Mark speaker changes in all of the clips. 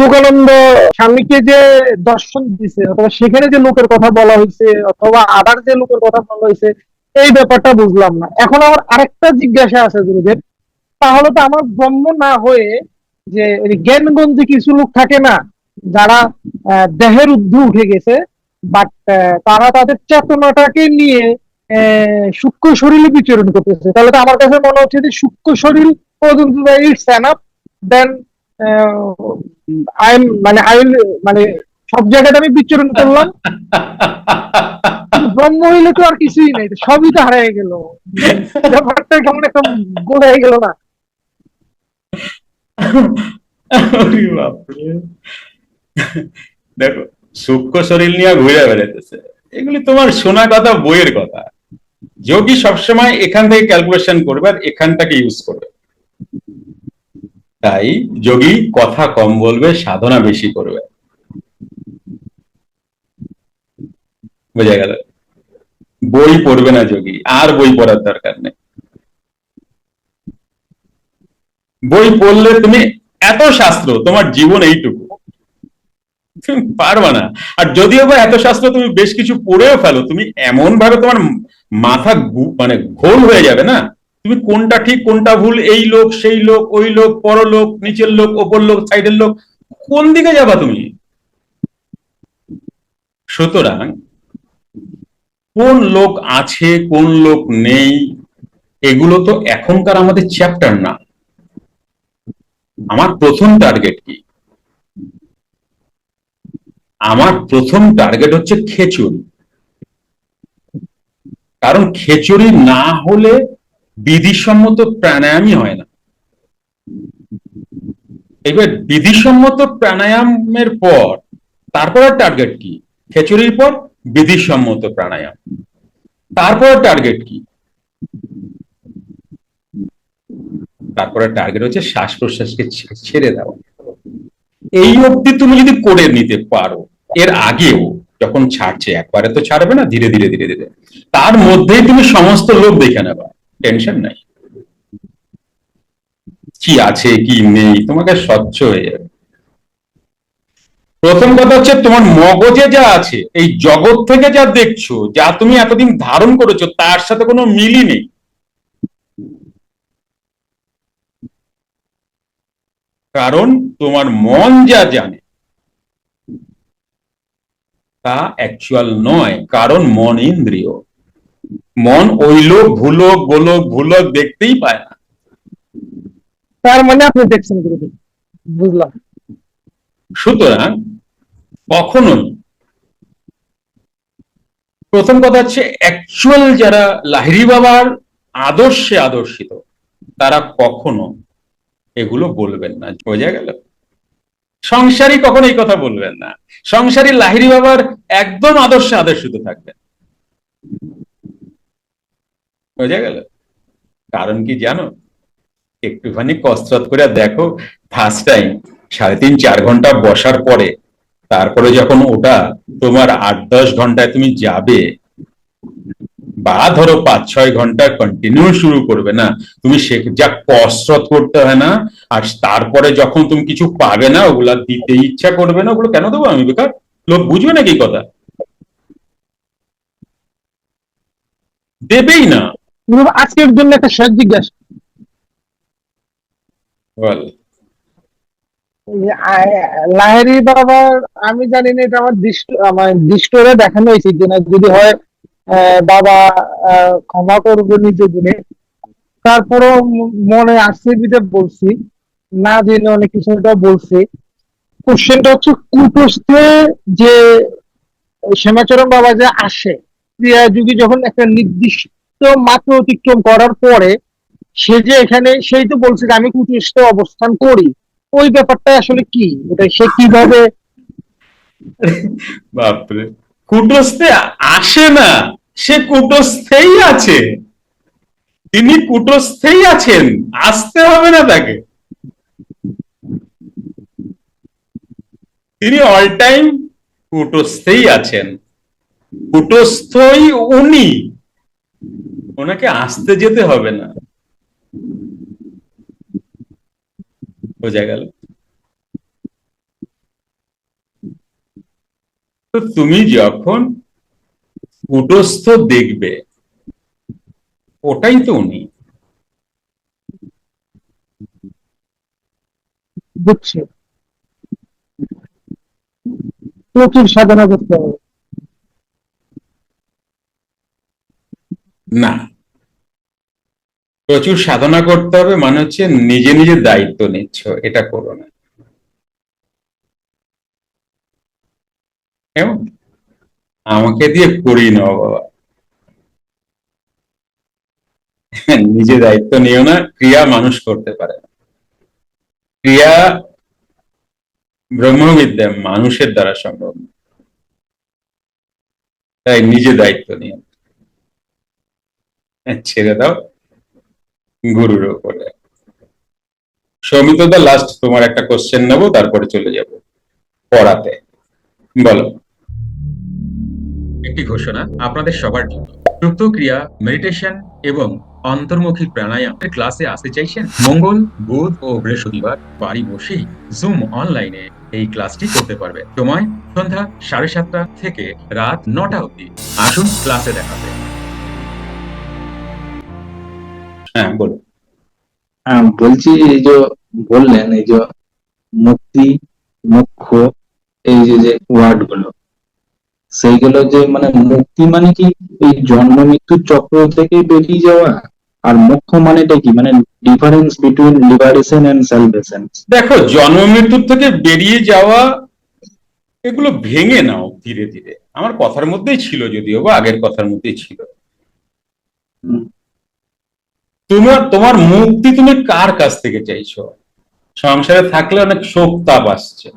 Speaker 1: যোগানন্দ স্বামীকে যে দর্শন দিছে, অথবা সেখানে যে লোকের কথা বলা হয়েছে অথবা আবার যে লোকের কথা বলা হয়েছে এই ব্যাপারটা বুঝলাম না। এখন আমার আরেকটা জিজ্ঞাসা আছে গুরুদেব। তাহলে তো আমার ব্রহ্ম না হয়ে যে জ্ঞানগঞ্জে কিছু লোক থাকে না, যারা দেহের ঊর্ধ্বে উঠে গেছে বাট তারা তাদের চেতনাটাকে নিয়ে সূক্ষ্ম শরীরে বিচরণ করতেছে। তাহলে তো আমার কাছে মনে হচ্ছে যে সূক্ষ্ম শরীর পর্যন্ত ইটস দেন আই মানে আই মানে সব জায়গাতে আমি বিচরণ করলাম। ব্রহ্ম হইলে তো আর কিছুই নাই, সবই তো হারিয়ে গেল। ব্যাপারটা কেমন একটা গোল হয়ে গেল না।
Speaker 2: দেখো, সূক্ষ্ম শরীর নিয়ে ঘুরে বেড়াইতেছে। এগুলি তোমার শোনা কথা, বইয়ের কথা। যোগী সবসময় এখান থেকে ক্যালকুলেশন করবে আর এখানটাকে ইউজ করবে। তাই যোগী কথা কম বলবে, সাধনা বেশি করবে। বোঝা গেল? বই পড়বে না যোগী, আর বই পড়ার দরকার নেই। বই পড়লে তুমি এত শাস্ত্র, তোমার জীবন এইটুকু। তুমি পারবা না। আর যদিও বা এত শাস্ত্র তুমি বেশ কিছু পড়েও ফেলো, তুমি এমন ভাবে তোমার মাথা মানে ঘোল হয়ে যাবে না? তুমি কোনটা ঠিক, কোনটা ভুল, এই লোক, সেই লোক, ওই লোক পরলোক নিচের লোক, ওপর লোক, সাইডের লোক, কোন দিকে যাবা তুমি? সুতরাং কোন লোক আছে, কোন লোক নেই, এগুলো তো এখনকার আমাদের চ্যাপ্টার না। আমার প্রথম টার্গেট কি? আমার প্রথম টার্গেট হচ্ছে খেচুড়ি। কারণ খেচুড়ি না হলে বিধিসম্মত প্রাণায়ামই হয় না। এবার বিধিসম্মত প্রাণায়ামের পর, তারপর টার্গেট কি? খেচুড়ির পর বিধিসম্মত প্রাণায়াম। তারপর টার্গেট কি? তারপরে টার্গেট হচ্ছে শ্বাস প্রশ্বাসকে ছেড়ে দেওয়া। এই অবধি তুমি যদি করে নিতে পারো, এর আগেও যখন ছাড়ছে, একবারে তো ছাড়বে না, ধীরে ধীরে ধীরে ধীরে। তার মধ্যেই তুমি সমস্ত লোক দেখে নেবা। টেনশন নাই। কি আছে, কি নেই, তোমাকে স্বচ্ছ হয়ে যাবে। প্রথম কথা হচ্ছে তোমার মগজে যা আছে, এই জগৎ থেকে যা দেখছ, যা তুমি এতদিন ধারণ করেছ, তার সাথে কোনো মিলই নেই। কারণ তোমার মন যা জানে, তা অ্যাকচুয়াল নয়, কারণ মন ইন্দ্রিয়। মন ওই লোক ভুলোক গোলক ভুলক দেখতেই পায় না।
Speaker 1: তার মানে আপনি দেখছেন বুঝলাম।
Speaker 2: সুতরাং কখনোই প্রথম কথা হচ্ছে অ্যাকচুয়াল যারা লাহিড়ী বাবার আদর্শে আদর্শিত তারা কখনো এগুলো বলবেন না বোঝা গেল? সংসারী কখনো এই কথা বলবেন না। সংসারী লাহিড়ী বাবার একদম আদর্শে আদর্শিত থাকবেন। বোঝা গেল। কারণ কি জানো? একটুখানি কসরত করে দেখো ফার্স্ট টাইম সাড়ে তিন, চার ঘণ্টা বসার পরে, তারপরে যখন ওটা তোমার আট, দশ ঘন্টায় তুমি যাবে, বা ধরো পাঁচ, ছয় ঘণ্টা কন্টিনিউ শুরু করবে না, তুমি সে যা কসরত করতে হয় না, আর তারপরে যখন তুমি কিছু পাবে না, ওগুলা দিতে ইচ্ছা করবে না, ওগুলো কেন দেবো আমি বেকার? লোক বুঝবে নাকি কথা? দেবেই না।
Speaker 1: আজকের জন্য একটা শেষ জিজ্ঞাসা।
Speaker 2: বল।
Speaker 1: লাহেরি বাবার আমি জানি না এটা আমার দৃষ্ট আমার দৃষ্টরে দেখানো হয়েছে কিনা যদি হয় বাবা ক্ষমা করব নিজে দিনে তারপরও মনে আসছে বিধে বলছি না জেনে অনেক কিছুটা বলছি। কোশ্চেনটা হচ্ছে কুটস্থে যে শ্যামাচরণ বাবা যে আসে ক্রিয়া যুগী যখন একটা নির্দিষ্ট মাত্রা অতিক্রম করার পরে সে যে এখানে, সেই তো বলছে যে আমি কুটস্থ অবস্থান করি। ওই ব্যাপারটা আসলে কি? ওটা সে কীভাবে
Speaker 2: বাপরে। কুটস্থে আসে না। সে কুটস্থেই আছে। তিনি কুটস্থেই আছেন। আসতে হবে না তাকে। তিনি অল টাইম কুটস্থেই আছেন। কুটস্থই উনি। ওনাকে আসতে যেতে হবে না। বোঝা গেল? তো তুমি যখন কুটস্থ দেখবে, ওটাই তো উনি।
Speaker 1: বুঝছি। প্রচুর সাধনা করতে হবে।
Speaker 2: না। প্রচুর সাধনা করতে হবে মানে হচ্ছে নিজে নিজে দায়িত্ব নিচ্ছ, এটা করো না। কেমন? আমাকে দিয়ে করিয়ে নাও বাবা। নিজে দায়িত্ব নিও না, ক্রিয়া মানুষ করতে পারে না। ক্রিয়া ব্রহ্মবিদ্যা মানুষের দ্বারা সম্ভব। তাই নিজে দায়িত্ব নিও। ছেড়ে দাও গুরুর উপরে। সৌমিত দা লাস্ট তোমার একটা কোশ্চেন নেব, তারপরে চলে যাব পড়াতে। বলো।
Speaker 3: একটি ঘোষণা আপনাদের সবার জন্য। ক্রিয়া মেডিটেশন এবং অন্তর্মুখী প্রাণায়ামের ক্লাসে আসতে চাইছেন? মঙ্গল, বুধ ও বৃহস্পতিবার বাড়ি বসেই জুম অনলাইনে এই ক্লাসটি করতে পারবে সময় সন্ধ্যা সাড়ে সাতটা থেকে রাত নটা অবধি। আসুন ক্লাসে দেখাবে
Speaker 2: হ্যাঁ বলো
Speaker 4: হ্যাঁ বলছি এই যে বললেন এই যে মুক্তি মুখ্য এই যে যে ওয়ার্ডগুলো সেইগুলো যে মানে মুক্তি মানে কি এই জন্ম মৃত্যুর চক্র থেকে বেরিয়ে যাওয়া? আর মুখ্য মানেটা কি? মানে difference between liberation and salvation
Speaker 2: দেখো জন্ম মৃত্যুর থেকে বেরিয়ে যাওয়া এগুলো ভেঙে নাও ধীরে ধীরে। আমার কথার মধ্যেই ছিল যদিও বা আগের কথার মধ্যেই ছিল। তোমার তোমার মুক্তি তুমি কার কাছ থেকে চাইছো? সংসারে থাকলে অনেক শোক তাপ আসছে।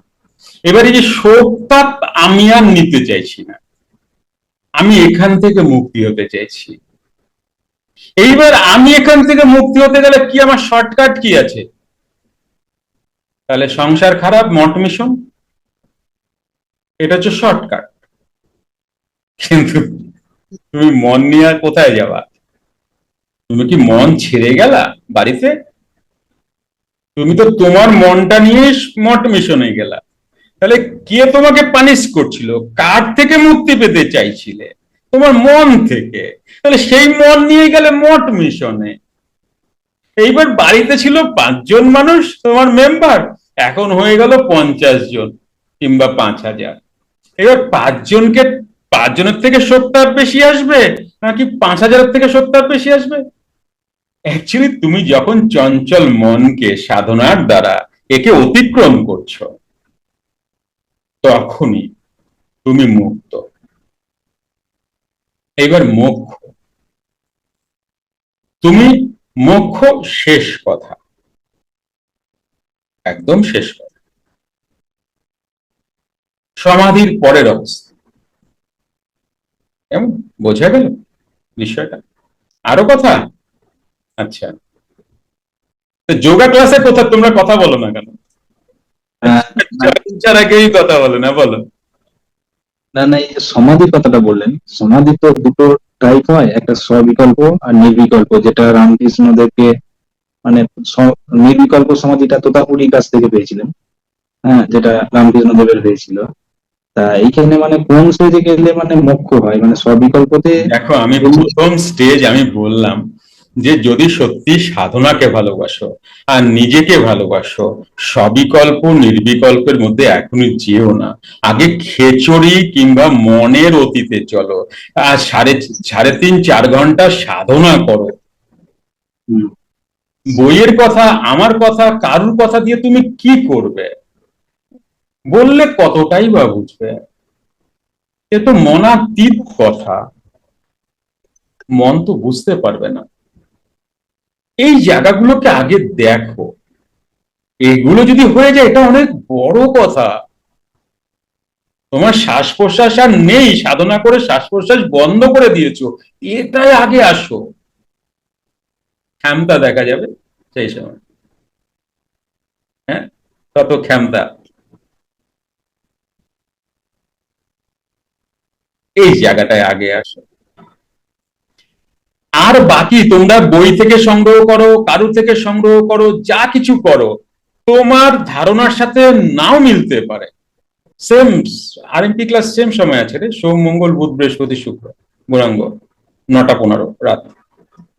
Speaker 2: এবার এই যে শোক তাপ আমি আর নিতে চাইছি না। আমি এখান থেকে মুক্তি হতে চাইছি। এইবার আমি এখান থেকে মুক্তি হতে গেলে কি আমার শর্টকাট কি আছে? তাহলে সংসার খারাপ, মঠ মিশন। এটা হচ্ছে শর্টকাট। কিন্তু তুমি মন নিয়ে কোথায় যাবা? তুমি কি মন ছেড়ে গেলা বাড়িতে? তুমি তো তোমার মনটা নিয়ে মঠ মিশনে গেলা। তাহলে কে তোমাকে পানিশ করছিল? কার থেকে মুক্তি পেতে চাইছিলে? তোমার মন থেকে। তাহলে সেই মন নিয়ে গেলে মঠ মিশনে। এইবার বাড়িতে ছিল পাঁচজন মানুষ, তোমার মেম্বার এখন হয়ে গেল পঞ্চাশ জন কিংবা পাঁচ হাজার। এবার পাঁচজনকে, পাঁচজনের থেকে সত্তর বেশি আসবে নাকি পাঁচ হাজারের থেকে সত্তর বেশি আসবে? অ্যাকচুয়ালি তুমি যখন চঞ্চল মনকে সাধনার দ্বারা একে অতিক্রম করছ, তখনই তুমি মুক্ত। এবার মোক্ষ। তুমি মোক্ষ শেষ কথা। একদম শেষ কথা। সমাধির পরের অবস্থা। কেমন? বোঝা গেল বিষয়টা? আরও কথা? আচ্ছা। তো যোগা ক্লাসে কোথা তোমরা কথা বলো না কেন? ছাড়া কেউই কথা বলে না বলো।
Speaker 4: না না সমাধির কথাটা বললেন সমাধি তো দুটো টাইপ হয় একটা স্ববিকল্প আর নির্বিকল্প যেটা রামকৃষ্ণদেরকে মানে নির্বিকল্প সমাধিটা তোতাপুরীর কাছ থেকে পেয়েছিলেন হ্যাঁ যেটা রামকৃষ্ণ দেবের হয়েছিল। তা এইখানে মানে কোন স্টেজে গেলে মানে মোক্ষ হয়? মানে স্ববিকল্পতে
Speaker 2: দেখো আমি প্রথম স্টেজ আমি বললাম যে যদি সত্যি সাধনাকে ভালোবাসো আর নিজেকে ভালোবাসো সবিকল্প নির্বিকল্পের মধ্যে এখনই যেও না। আগে খেচড়ি কিংবা মনের অতীতে চলো। আর সাড়ে সাড়ে তিন চার ঘণ্টা সাধনা করো। বইয়ের কথা আমার কথা কারুর কথা দিয়ে তুমি কি করবে? বললে কতটাই বা বুঝবে? এ তো মনাতীত কথা। মন তো বুঝতে পারবে না। এই জায়গাগুলোকে আগে দেখো। এগুলো যদি হয়ে যায়, এটা অনেক বড় কথা। তোমার শ্বাস প্রশ্বাস আর নেই, সাধনা করে শ্বাস প্রশ্বাস বন্ধ করে দিয়েছ। এটাই আগে আসো। ক্ষমতা দেখা যাবে সেই সময়। হ্যাঁ? তত ক্ষমতা। এই জায়গাটায় আগে আসো। আর বাকি তোমরা বই থেকে সংগ্রহ করো, কারু থেকে সংগ্রহ করো, যা কিছু করো, তোমার ধারণার সাথে নাও মিলতে পারে। সেম আরএমপি ক্লাস সেম সময় আছে রে, সোম, মঙ্গল, বুধ, বৃহস্পতি, শুক্র, গৌরাঙ্গ, নটা, পনেরো, রাত।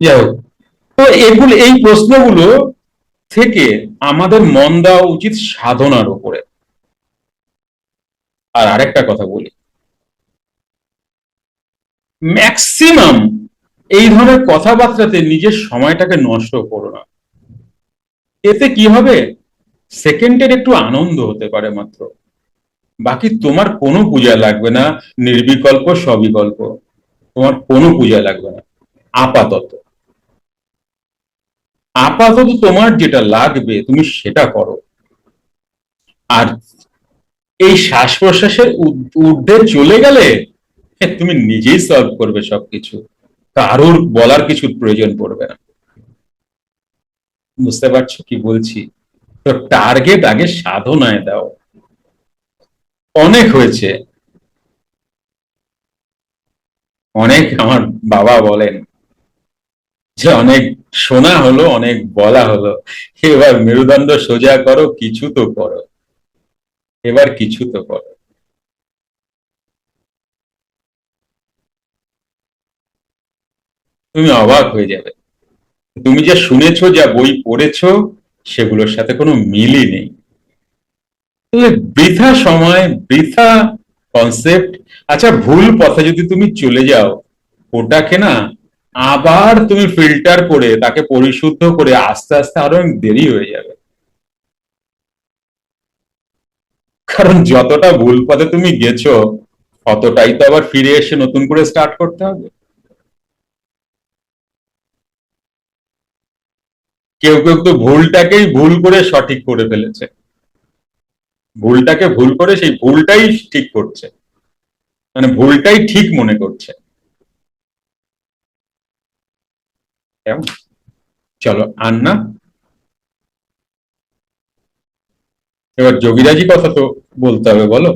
Speaker 2: যাই হোক। তো এগুলো, এই প্রশ্নগুলো থেকে আমাদের মন দেওয়া উচিত সাধনার উপরে। আর আরেকটা কথা বলি। ম্যাক্সিমাম এই ধরনের কথাবার্তাতে নিজের সময়টাকে নষ্ট করো না। এতে কি হবে? সেকেন্ডের একটু আনন্দ হতে পারে মাত্র। বাকি তোমার কোনো পূজা লাগবে না, নির্বিকল্প সবিকল্প তোমার কোনো পূজা লাগবে না, আপাতত। আপাতত তোমার যেটা লাগবে, তুমি সেটা করো। আর এই শ্বাস প্রশ্বাসের ঊর্ধ্বে চলে গেলে তুমি নিজেই সলভ করবে সবকিছু। কারোর বলার কিছু প্রয়োজন পড়বে না। বুঝতে পারছ কি বলছি? তো টার্গেট আগে সাধনায় দাও। অনেক হয়েছে। অনেক আমার বাবা বলেন যে, অনেক শোনা হলো, অনেক বলা হলো। এবার মেরুদণ্ড সোজা করো, কিছু তো করো। এবার কিছু তো করো। তুমি অবাক হয়ে যাবে। তুমি যা শুনেছো, যা বই পড়েছো, সেগুলোর সাথে কোনো মিলই নেই। বৃথা সময়, বৃথা কনসেপ্ট আচ্ছা ভুল পথে যদি তুমি চলে যাও, ওটাকে না আবার তুমি ফিল্টার করে, তাকে পরিশুদ্ধ করে আস্তে আস্তে আরও দেরি হয়ে যাবে। কারণ যতটা ভুল পথে তুমি গেছো, অতটাই তো আবার ফিরে এসে নতুন করে স্টার্ট করতে হবে। কেউ কেউ তো ভুলটাকেই ভুল করে সঠিক করে ফেলেছে। ভুলটাকে ভুল করে সেই ভুলটাই ঠিক করছে। মানে ভুলটাই ঠিক মনে করছে। চলো আর না এবার যোগীরাজি কথা তো বলতে হবে, বলো।